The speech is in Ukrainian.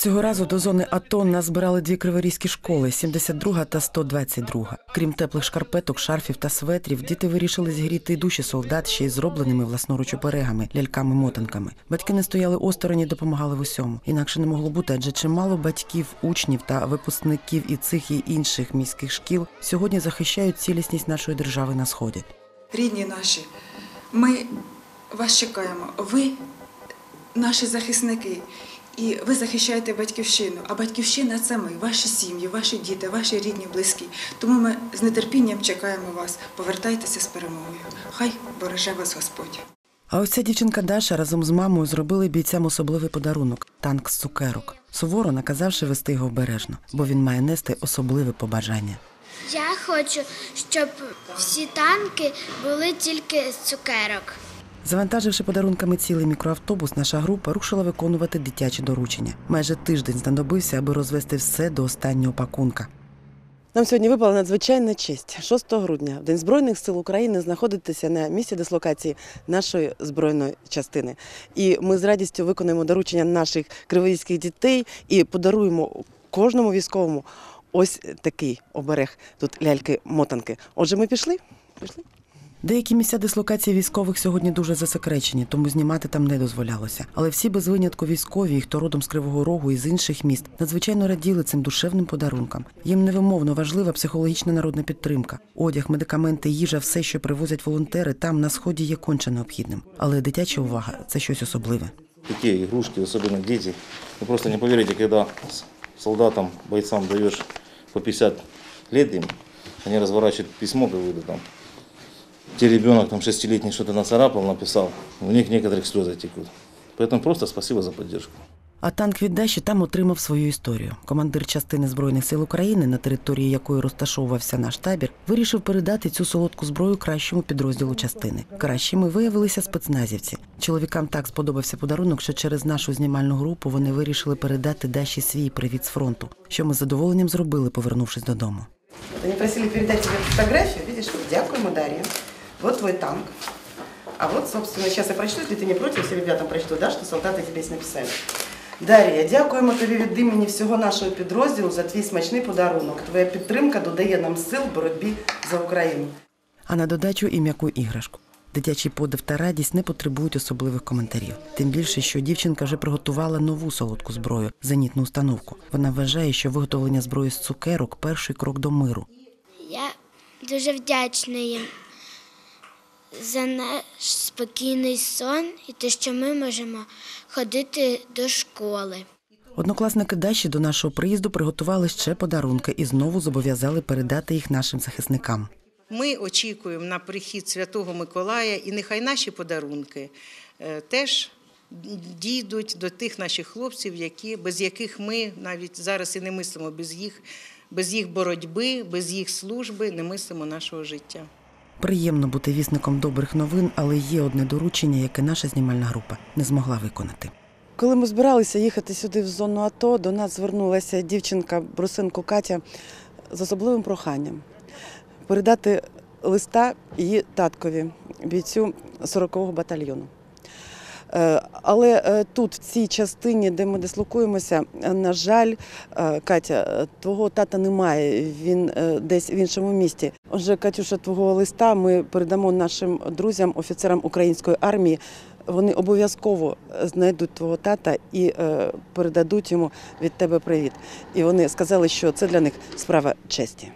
Цього разу до зони АТО нас збирали дві криворізькі школи 72 та 122. Крім теплих шкарпеток, шарфів та светрів, діти вирішили зігріти душі солдат ще й зробленими власноруч оберегами, ляльками-мотанками. Батьки не стояли осторонь і допомагали в усьому. Інакше не могло бути, адже чимало батьків, учнів та випускників і цих і інших міських шкіл сьогодні захищають цілісність нашої держави на сході. Рідні наші, ми вас чекаємо. Ви наші захисники. І ви захищаєте батьківщину. А батьківщина це ми, ваші сім'ї, ваші діти, ваші рідні, близькі. Тому ми з нетерпінням чекаємо вас. Повертайтеся з перемогою. Хай береже вас Господь. А ось ця дівчинка Даша разом з мамою зробили бійцям особливий подарунок танк з цукерок, суворо наказавши вести його обережно, бо він має нести особливе побажання. Я хочу, щоб всі танки були тільки з цукерок. Завантаживши подарунками цілий мікроавтобус, наша група рушила виконувати дитячі доручення. Майже тиждень знадобився, аби розвести все до останнього пакунка. Нам сьогодні випала надзвичайна честь. 6 грудня, в День Збройних сил України, знаходитися на місці дислокації нашої збройної частини. І ми з радістю виконуємо доручення наших криворізьких дітей і подаруємо кожному військовому ось такий оберег. Тут ляльки-мотанки. Отже, ми пішли? Пішли. Деякі місця дислокації військових сьогодні дуже засекречені, тому знімати там не дозволялося. Але всі без винятку військові, хто родом з Кривого Рогу і з інших міст, надзвичайно раділи цим душевним подарункам. Їм невимовно важлива психологічна народна підтримка. Одяг, медикаменти, їжа, все, що привозять волонтери, там на сході є конче необхідним. Але дитяча увага це щось особливе. Детей, игрушки, особенно дети. Вы просто не поверите, когда с- солдатам, бойцам даешь по 50 лет им, они разворачивают письмо какое-то там Те ребенок там шестилетний что-то нацарапал, написал, у них некоторых слезы текут. Поэтому просто спасибо за поддержку. А танк від Даші там отримав свою історію. Командир частини збройних сил України, на території якої розташовувався наш табір, вирішив передати цю солодку зброю кращому підрозділу частини. Кращими виявилися спецназівці. Чоловікам так сподобався подарунок, що через нашу знімальну групу вони вирішили передати Даші свій привіт з фронту, що ми з задоволенням зробили, повернувшись додому. Они просили передать тебе фотографию. Видишь, вот дякуємо, Дарья. Вот твой танк. А вот, собственно, сейчас я прочту, если ты не против, все ребятам прочту, да, что солдаты тебе здесь написали. Дар'я, дякуємо тобі від імені всього нашого підрозділу за твій смачний подарунок. Твоя підтримка додає нам сил в боротьбі за Україну. А на додачу і м'яку іграшку. Дитячий подив та радість не потребують особливих коментарів. Тим більше, що дівчинка вже приготувала нову солодку зброю зенітну установку. Вона вважає, що виготовлення зброї з цукерок перший крок до миру. Я дуже вдячна їм за наш спокійний сон і те, що ми можемо ходити до школи. Однокласники Даші до нашого приїзду приготували ще подарунки і знову зобов'язали передати їх нашим захисникам. Ми очікуємо на прихід Святого Миколая, і нехай наші подарунки е, теж дійдуть до тих наших хлопців, які, без яких ми навіть зараз і не мислимо без їх, без їх боротьби, без їх служби, не мислимо нашого життя. Приємно бути вісником добрих новин, але є одне доручення, яке наша знімальна група не змогла виконати. Коли ми збиралися їхати сюди в зону АТО, до нас звернулася дівчинка Брусенко Катя з особливим проханням передати листа її таткові, бійцю 40-го батальйону. Е, Але е, тут, в цій частині, де ми дислокуємося, е, на жаль, Катя, твого тата немає. Він десь в іншому місті. Отже, Катюша, твого листа ми передамо нашим друзям, офіцерам української армії. Вони обов'язково знайдуть твого тата і передадуть йому від тебе привіт. І вони сказали, що це для них справа честі.